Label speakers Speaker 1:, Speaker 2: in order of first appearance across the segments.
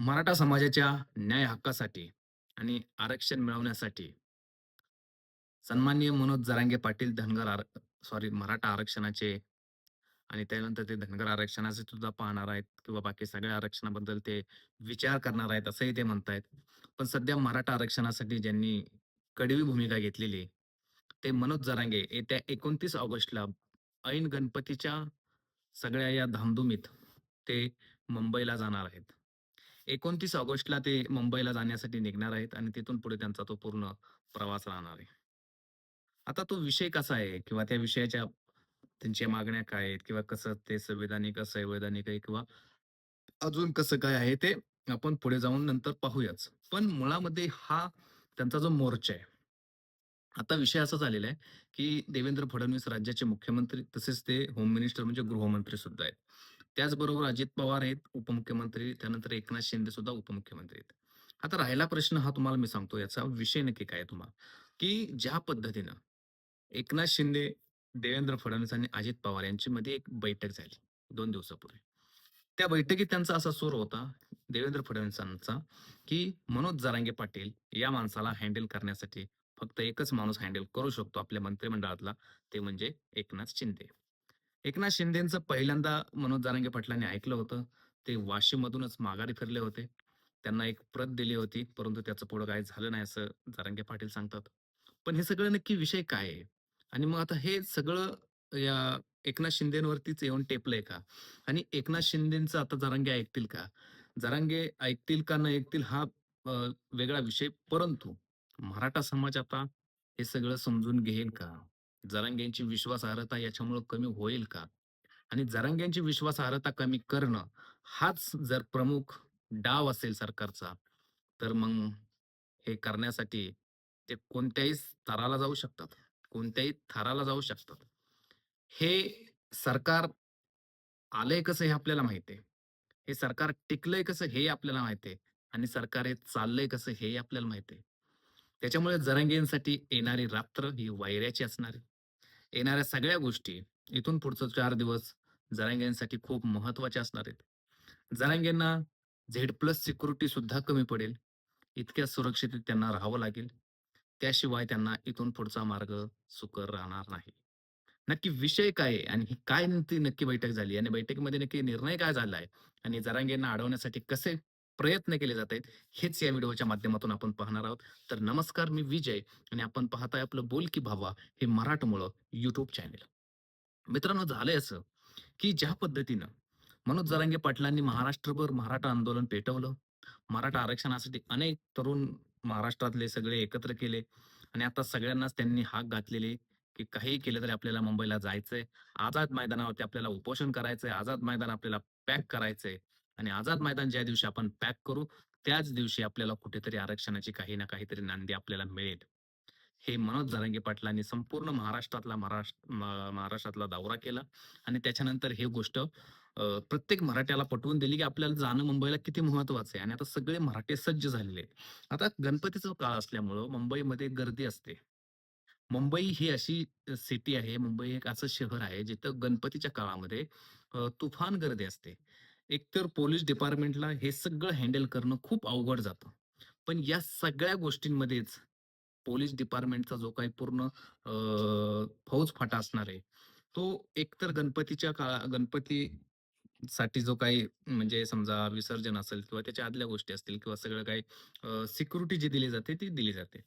Speaker 1: मराठा समाजाच्या न्याय हक्कासाठी आणि आरक्षण मिळवण्यासाठी सन्माननीय मनोज जरांगे पाटील धनगर आर सॉरी मराठा आरक्षणाचे आणि त्यानंतर ते धनगर आरक्षणाचे सुद्धा पाहणार आहेत किंवा बाकी सगळ्या आरक्षणाबद्दल ते विचार करणार आहेत असंही ते म्हणतायत. पण सध्या मराठा आरक्षणासाठी ज्यांनी कडवी भूमिका घेतलेली आहे, ते मनोज जरांगे येत्या 29 ऑगस्टला ऐन गणपतीच्या सगळ्या या धामधुमीत ते मुंबईला जाणार आहेत. 29 ऑगस्टला ते मुंबईला जाण्यासाठी निघणार आहेत आणि तिथून पुढे त्यांचा तो पूर्ण प्रवास राहणार आहे. आता तो विषय कसा आहे किंवा त्या विषयाच्या त्यांच्या मागण्या काय आहेत किंवा कसं ते संविधानिक, असंवैधानिक आहे किंवा अजून कसं काय आहे ते आपण पुढे जाऊन नंतर पाहूयाच. पण मुळामध्ये हा त्यांचा जो मोर्चा आहे. आता विषय असा झालेला आहे, की देवेंद्र फडणवीस राज्याचे मुख्यमंत्री तसेच ते होम मिनिस्टर म्हणजे गृहमंत्री सुद्धा आहेत. त्याचबरोबर अजित पवार आहेत उपमुख्यमंत्री, त्यानंतर एकनाथ शिंदे सुद्धा उपमुख्यमंत्री आहेत. आता राहिला प्रश्न हा तुम्हाला मी सांगतो याचा विषय नक्की काय तुम्हाला, की ज्या पद्धतीनं एकनाथ शिंदे, देवेंद्र फडणवीस आणि अजित पवार यांच्यामध्ये एक बैठक झाली दोन दिवसापूर्वी. त्या बैठकीत त्यांचा असा सूर होता देवेंद्र फडणवीसांचा, की मनोज जरांगे पाटील या माणसाला हँडल करण्यासाठी फक्त एकच माणूस हँडल करू शकतो आपल्या मंत्रिमंडळातला, ते म्हणजे एकनाथ शिंदे. एकनाथ शिंदेचं पहिल्यांदा मनोज जारंगे पाटलांनी ऐकलं होतं. ते वाशीमधूनच माघारी फिरले होते. त्यांना एक प्रत दिली होती, परंतु त्याचं पुढं काय झालं नाही असं जारंगे पाटील सांगतात. पण हे सगळं नक्की विषय काय आहे? आणि मग आता हे सगळं या एकनाथ शिंदेवरतीच येऊन टेपलंय का? आणि एकनाथ शिंदेचं आता जरांगे ऐकतील का? जारांगे ऐकतील का न ऐकतील हा वेगळा विषय. परंतु मराठा समाज आता हे सगळं समजून घेईल का? जरांग्यांची विश्वासार्हता याच्यामुळं कमी होईल का? आणि जरांग्यांची विश्वासार्हता कमी करणं हाच जर प्रमुख डाव असेल सरकारचा, तर मग हे करण्यासाठी ते कोणत्याही स्तराला जाऊ शकतात. कोणत्याही थराला जाऊ शकतात. हे सरकार आलंय कसं हे आपल्याला माहिती आहे. हे सरकार टिकलंय कसं हे आपल्याला माहिती आहे. आणि सरकार हे चाललंय कसं हे आपल्याला माहिती आहे. त्याच्यामुळे जरांगेंसाठी येणारी रात्र ही वैऱ्याची असणारी येणाऱ्या सगळ्या गोष्टी इथून पुढचं चार दिवस जरांग्यांसाठी खूप महत्त्वाचे असणार आहेत. जरांगेंना झेड प्लस सिक्युरिटी सुद्धा कमी पडेल. इतक्या सुरक्षितेत त्यांना राहावं लागेल. त्याशिवाय त्यांना इथून पुढचा मार्ग सुकर राहणार नाही. नक्की विषय काय आहे आणि ही काय नक्की बैठक झाली आणि बैठकीमध्ये नक्की निर्णय काय झाला आहे आणि जरांगेंना अडवण्यासाठी कसे प्रयत्न केले जात आहेत, हेच या व्हिडिओच्या माध्यमातून आपण पाहणार आहोत. तर नमस्कार, मी विजय आणि आपण पाहताय आपलं बोल की भावा हे मराठमोळं युट्यूब चॅनेल. मित्रांनो, झालंय असं, की ज्या पद्धतीनं मनोज जरांगे पाटलांनी महाराष्ट्रभर मराठा आंदोलन पेटवलं. मराठा आरक्षणासाठी अनेक तरुण महाराष्ट्रातले सगळे एकत्र केले आणि आता सगळ्यांनाच त्यांनी हाक घातलेली, की काहीही केलं तरी आपल्याला मुंबईला जायचंय. आझाद मैदानावरती आपल्याला उपोषण करायचंय. आझाद मैदान आपल्याला पॅक करायचंय आणि आझाद मैदान ज्या दिवशी आपण पॅक करू, त्याच दिवशी आपल्याला कुठेतरी आरक्षणाची काही ना काहीतरी नांदी आपल्याला मिळेल. हे मनोज जरांगे पाटलांनी संपूर्ण महाराष्ट्रातला महाराष्ट्र महाराष्ट्रातला दौरा केला आणि त्याच्यानंतर हे गोष्ट प्रत्येक मराठ्याला पटवून दिली, की आपल्याला जाणं मुंबईला किती महत्वाचं आहे आणि आता सगळे मराठी सज्ज झालेले आहेत. आता गणपतीचा काळ असल्यामुळं मुंबईमध्ये गर्दी असते. मुंबई ही अशी सिटी आहे, मुंबई एक असं शहर आहे, जिथं गणपतीच्या काळामध्ये तुफान गर्दी असते. एकतर पोलीस डिपार्टमेंटला हे सगळं हँडल करणं खूप अवघड जातं. पण या सगळ्या गोष्टींमध्येच पोलीस डिपार्टमेंटचा जो काही पूर्ण फौज फाटा असणार आहे, तो एकतर गणपतीच्या काळा गणपती साठी जो काही म्हणजे समजा विसर्जन असेल किंवा त्याच्या आदल्या गोष्टी असतील किंवा सगळं काही सिक्युरिटी जी दिली जाते, ती दिली जाते.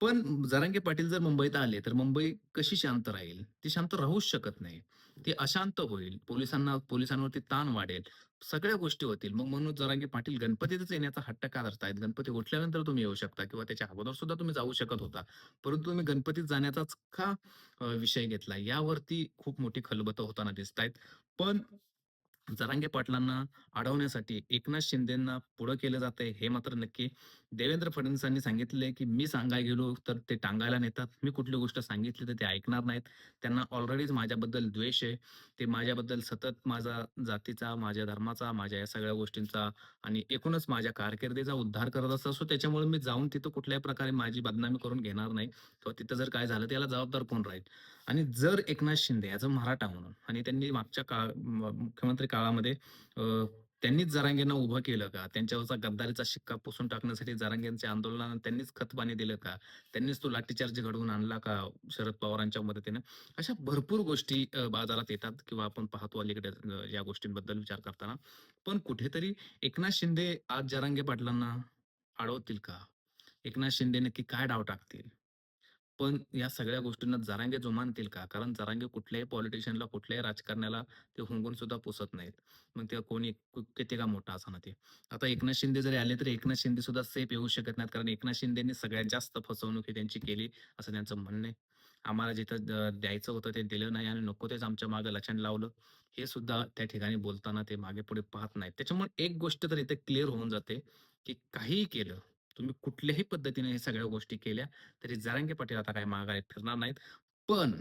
Speaker 1: पण जरांगे पाटील जर मुंबईत आले, तर मुंबई कशी शांत राहील? ती शांत राहूच शकत नाही. ती अशांत होईल. पोलिसांना पोलिसांवरती ताण वाढेल. सगळ्या गोष्टी होतील. मग म्हणून जरांगे पाटील गणपतीतच येण्याचा हट्ट का धरतायत? गणपती उठल्यानंतर तुम्ही येऊ शकता किंवा त्याच्या अगोदर सुद्धा तुम्ही जाऊ शकत होता. परंतु तुम्ही गणपतीत जाण्याचाच का विषय घेतला? यावरती खूप मोठी खलबत होताना दिसतायत. पण जरांगे पाटलांना अडवण्यासाठी एकनाथ शिंदेंना पुढं केलं जातंय हे मात्र नक्की. देवेंद्र फडणवीसांनी सांगितले की मी सांगायला गेलो तर ते टांगायला नेतात. मी कुठली गोष्ट सांगितली तर ते ऐकणार नाहीत. त्यांना ऑलरेडीच माझ्याबद्दल द्वेष आहे. ते माझ्याबद्दल सतत माझा जातीचा, माझ्या धर्माचा, माझ्या या सगळ्या गोष्टींचा आणि एकूणच माझ्या कारकिर्दीचा उद्धार करत असतात. सो त्याच्यामुळे मी जाऊन तिथं कुठल्याही प्रकारे माझी बदनामी करून घेणार नाही किंवा तिथं जर काय झालं त्याला जबाबदार कोण राहील? आणि जर एकनाथ शिंदे ॲज अ मराठा म्हणून आणि त्यांनी मागच्या काळ मुख्यमंत्री काळामध्ये त्यांनीच जरांगेंना उभं केलं का? त्यांच्यावरचा गद्दारीचा शिक्का पुसून टाकण्यासाठी जरांगेंच्या आंदोलनाला त्यांनीच खतपाणी दिलं का? त्यांनीच तो लाठीचार्ज घडवून आणला का शरद पवारांच्या मदतीने अशा भरपूर गोष्टी बाजारात येतात किंवा आपण पाहतो अलीकडे या गोष्टींबद्दल विचार करताना. पण कुठेतरी एकनाथ शिंदे आज जरांगे पाटलांना अडवतील का? एकनाथ शिंदे नक्की काय डाव टाकतील? पण या सगळ्या गोष्टींना जरांगे जुमानतील का? कारण जरांगे कुठल्याही पॉलिटिशियनला, कुठल्याही राजकारण्याला ते हुंगून सुद्धा पुसत नाहीत. मग ते कोणी किती का मोठा असा ना ते. आता एकनाथ शिंदे जरी आले तरी एकनाथ शिंदे सुद्धा सेफ येऊ शकत नाहीत कारण एकनाथ शिंदेनी सगळ्यात जास्त फसवणूक ही त्यांची केली असं त्यांचं म्हणणं आहे. आम्हाला जिथं द्यायचं होतं ते दिलं नाही आणि नको तेच आमच्या मागे लक्षण लावलं. हे सुद्धा त्या ठिकाणी बोलताना ते मागे-पुढे पाहत नाहीत. त्याच्यामुळे एक गोष्ट तर इथे क्लिअर होऊन जाते, की काहीही केलं, तुम्ही कुठल्याही पद्धतीने हे सगळ्या गोष्टी केल्या, तरी जरांगे पाटील आता काही माघारी फिरणार नाहीत. पण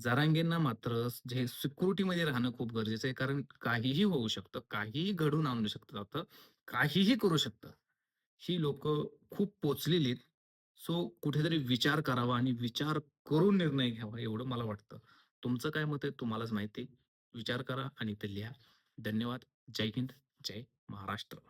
Speaker 1: जरांगेंना मात्र जे सिक्युरिटीमध्ये राहणं खूप गरजेचं आहे. कारण काहीही होऊ शकतं, काहीही घडवून आणू शकतं काहीही करू शकतं. ही लोक खूप पोचलेली आहेत. सो कुठेतरी विचार करावा आणि विचार करून निर्णय घ्यावा एवढं मला वाटतं. तुमचं काय मत आहे तुम्हालाच माहिती. विचार करा आणि ते लिहा. धन्यवाद. जय हिंद, जय महाराष्ट्र.